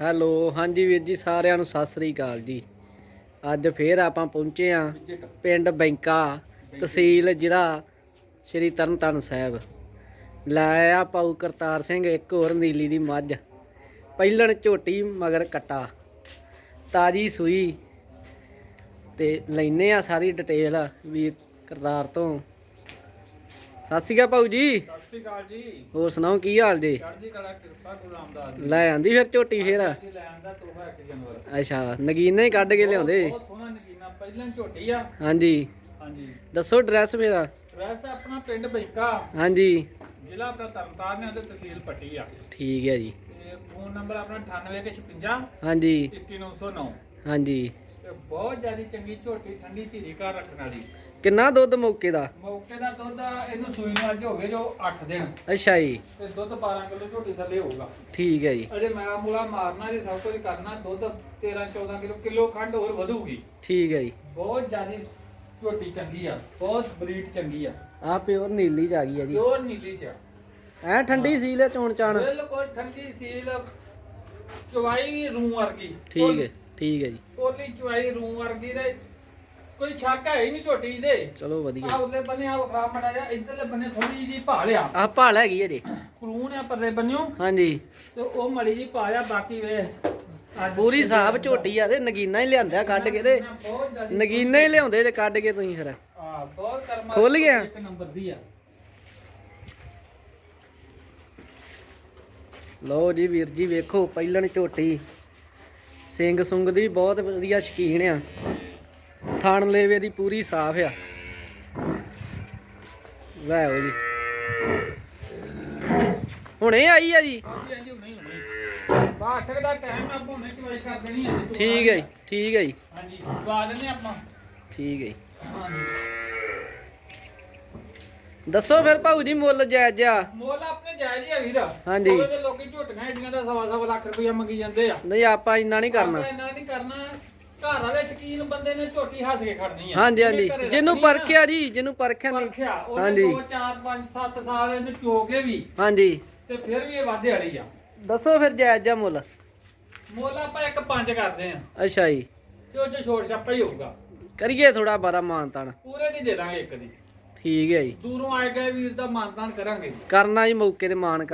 Hello, ਹਾਂਜੀ ਵੀਰ ਜੀ, ਸਾਰਿਆਂ ਨੂੰ ਸਤਿ ਸ੍ਰੀ ਅਕਾਲ ਜੀ। ਅੱਜ ਫੇਰ ਆਪਾਂ ਪਹੁੰਚੇ ਆ ਪਿੰਡ ਬੈਂਕਾ ਤਹਿਸੀਲ, ਜ਼ਿਲ੍ਹਾ ਸ਼੍ਰੀ ਤਰਨਤਾਰਨ ਸਾਹਿਬ। ਲੈ ਆ ਪਾਉ ਕਰਤਾਰ ਸਿੰਘ, ਇੱਕ ਹੋਰ ਨੀਲੀ ਦੀ ਮੱਝ। ਪਹਿਲਣ ਝੋਟੀ, ਮਗਰ ਕਟਾ। ਤਾਜੀ ਸੂਈ। ਤੇ ਲੈਨੇ ਆ ਸਾਰੀ ਡਿਟੇਲ ਵੀਰ ਕਰਤਾਰ ਤੋਂ। ਸਤਿ ਸ਼੍ਰੀ ਅਕਾਲ ਭਾਊ ਜੀ। ਸਤਿ ਸ਼੍ਰੀ ਅਕਾਲ ਜੀ। ਹੋਰ ਸੁਣਾਓ ਕੀ ਹਾਲ ਜੀ? ਚੜ੍ਹਦੀ ਕਲਾ ਕਿਰਪਾ ਗੁਰੂ ਰਾਮਦਾਸ ਦੀ ਲੈ ਆਂਦੀ ਫਿਰ ਝੋਟੀ ਫੇਰ? ਤੋਹਫਾ ਇੱਕ ਜਾਨਵਰ। ਅੱਛਾ ਨਗੀਨੇ ਹੀ ਕੱਢ ਕੇ ਲਿਆਉਂਦੇ। ਬਹੁਤ ਸੋਹਣਾ ਨਗੀਨਾ ਪਹਿਲਾਂ ਝੋਟੀ ਆ। ਹਾਂਜੀ। ਹਾਂਜੀ। ਦੱਸੋ ਐਡਰੈਸ ਮੇਰਾ ਐਡਰੈਸ ਆਪਣਾ ਪਿੰਡ ਬੈਂਕਾ। ਹਾਂਜੀ। ਜ਼ਿਲ੍ਹਾ ਆਪਣਾ ਤਰਨਤਾਰਨ ਹੈ ਤੇ ਤਹਿਸੀਲ ਪੱਟੀ ਆ। ਠੀਕ ਹੈ ਜੀ। ਫੋਨ ਨੰਬਰ ਆਪਣਾ 9856 ਹਾਂਜੀ। 21909 ਹਾਂਜੀ। ਤੇ ਬਹੁਤ ਜ਼ਿਆਦਾ ਚੰਗੀ ਝੋਟੀ ਠੰਡੀ ਧੀਰੀ ਘਰ ਰੱਖਣ ਵਾਲੀ। ਕਿੰਨਾ ਦੁੱਧ ਮੌਕੇ ਦਾ? ਮੌਕੇ ਦਾ ਦੁੱਧ ਇਹਨੂੰ ਸੂਈ ਨੂੰ ਅੱਜ ਹੋ ਗਏ ਜੋ 8 ਦਿਨ। ਅੱਛਾ ਜੀ। ਤੇ ਦੁੱਧ 12 ਕਿਲੋ ਝੋਟੀ ਥੱਲੇ ਹੋਊਗਾ। ਠੀਕ ਹੈ ਜੀ। ਅਜੇ ਮੈਂ ਮੂਲਾ ਮਾਰਨਾ ਜੇ ਸਭ ਕੁਝ ਕਰਨਾ ਦੁੱਧ 13 14 ਕਿਲੋ ਕਿਲੋ ਖੰਡ ਹੋਰ ਵਧੂਗੀ। ਠੀਕ ਹੈ ਜੀ। ਬਹੁਤ ਜ਼ਿਆਦੀ ਝੋਟੀ ਚੰਗੀ ਆ ਬਹੁਤ ਬਰੀਡ ਚੰਗੀ ਆ। ਆ ਪਿਓਰ ਨੀਲੀ ਚ ਆ ਗਈ ਹੈ ਜੀ। ਪਿਓਰ ਨੀਲੀ ਚ ਐ ਠੰਡੀ ਸੀ ਲੈ ਚੋਣ ਚਾਣ ਬਿਲਕੁਲ ਠੰਡੀ ਸੀਲ ਚਵਾਈ ਵੀ ਰੂੰ ਵਰਗੀ। ਠੀਕ ਹੈ। ਠੀਕ ਹੈ ਜੀ। ਕੋਲੀ ਚਵਾਈ ਰੂੰ ਵਰਗੀ ਦੇ। ਕੋਈ ਛੱਕ ਹੈ ਹੀ ਨਹੀਂ ਝੋਟੀ ਦੇ। ਚਲੋ ਆ ਵਧੀਆ ਉਰਲੇ ਬੰਨੇ ਆ ਵਖਾ ਮੜਾ ਜਾ ਇਧਰਲੇ ਬੰਨੇ ਥੋੜੀ ਜੀ ਭਾਲਿਆ ਆ ਭਾਲ ਹੈਗੀ ਹੈ ਜੀ। ਕਰੂਨ ਆ ਪਰਲੇ ਬੰਨਿਓ। ਹਾਂਜੀ। ਤੇ ਉਹ ਮੜੀ ਜੀ ਭਾਲਿਆ ਬਾਕੀ ਵੇ ਅੱਜ ਪੂਰੀ ਸਾਫ਼ ਝੋਟੀ ਆ ਤੇ ਨਗੀਨਾ ਹੀ ਲਿਆਂਦਾ ਕੱਢ ਕੇ ਤੇ। ਬਹੁਤ ਜ਼ਿਆਦੀ ਨਗੀਨਾ ਹੀ ਲਿਆਉਂਦੇ ਤੇ ਕੱਢ ਕੇ ਤੁਸੀਂ ਫਿਰ। ਆ ਬਹੁਤ ਕਰਮਾ ਖੁੱਲ ਗਿਆ? ਇੱਕ ਨੰਬਰ ਦੀ ਆ। ਲਓ ਜੀ ਵੀਰ ਜੀ ਵੇਖੋ ਪਹਿਲਣ ਝੋਟੀ। ਸਿੰਘ ਸੁੰਗ ਦੀ ਬਹੁਤ ਵਧੀਆ ਸ਼ਕੀਨ ਆ। ਥਣ ਲੇਵੇ ਦੀ ਪੂਰੀ ਸਾਫ਼ ਆ। ਲੈ ਆਓ ਜੀ। ਹੁਣੇ ਆਈ ਆ ਜੀ? ਹਾਂਜੀ ਦਾ ਟਾਈਮ ਆਪਾਂ ਹੁਣੇ ਚਵਾਈ ਕਰ ਦੇਣੀ ਆ ਠੀਕ ਹੈ ਜੀ, ਠੀਕ ਹੈ ਜੀ। ਹਾਂਜੀ ਪਾ ਦਿੰਦੇ ਆਪਾਂ ਠੀਕ ਹੈ ਜੀ। ਹਾਂਜੀ ਦੱਸੋ ਫਿਰ ਭਾਊ ਜੀ ਮੁੱਲ ਜਾਇਜ਼ ਜਿਹਾ ਮੁੱਲ ਆਪਣੇ ਜਾਇਜ਼ ਹੀ ਵੀਰ। ਹਾਂਜੀ। ਉਹਦੇ ਤੇ ਲੋਕੀ ਝੋਟੀਆਂ ਏਡੀਆਂ ਦਾ ਸਵਾ ਸਵਾ ਲੱਖ ਰੁਪਇਆ ਮੰਗੀ ਜਾਂਦੇ ਆ। ਨਹੀਂ ਆਪਾਂ ਇੰਨਾ ਨਹੀਂ ਕਰਨਾ। ਆਪਾਂ ਇੰਨਾ ਨਹੀਂ ਕਰਨਾ। ਘਰ ਵਾਲੇ ਸ਼ਕੀਨ ਬੰਦੇ ਨੇ ਝੋਟੀ ਹੱਸ ਕੇ ਖੜਨੀ ਆ। ਹਾਂਜੀ ਹਾਂਜੀ। ਜਿਹਨੇ ਘਰੇ ਜਿਹਨੂੰ ਰੱਖਣੀ ਆ। ਨਾ, ਪਰਖਿਆ ਜੀ ਜਿਹਨੂੰ ਪਰਖਿਆ ਨਹੀਂ। ਪਰਖਿਆ। ਉਹਨੇ ਹਾਂਜੀ। 2 4 5 7 ਸਾਲ ਇਹਨੂੰ ਚੋਕੇ ਵੀ ਹਾਂਜੀ। ਤੇ ਫਿਰ ਵੀ ਇਹ ਵਾਧੇ ਵਾਲੀ ਆ। ਦੱਸੋ ਫਿਰ ਜਾਇਜ਼ ਜਿਹਾ ਮੁੱਲ? ਮੁੱਲ ਆਪਾਂ ਇੱਕ ਪੰਜ ਕਰਦੇ ਆ। ਅੱਛਾ ਜੀ। ਤੇ ਉਹ ਚ ਛੋੜ ਛਾਪਾ ਹੀ ਹੋਊਗਾ। ਕਰੀਏ ਥੋੜਾ ਬਾਰਾ ਮਾਨਤਾਨ। ਪੂਰੇ ਦੀ ਦੇ ਦਾਂਗੇ ਇੱਕ ਦੀ। ਠੀਕ ਹੈ ਜੀ। ਦੂਰੋਂ ਆਏ ਗਏ ਵੀਰ ਦਾ ਮਾਨਤਾਨ ਕਰਾਂਗੇ ਕਰਨਾ ਜੀ ਮੌਕੇ ਤੇ ਮਾਨ ਕਰ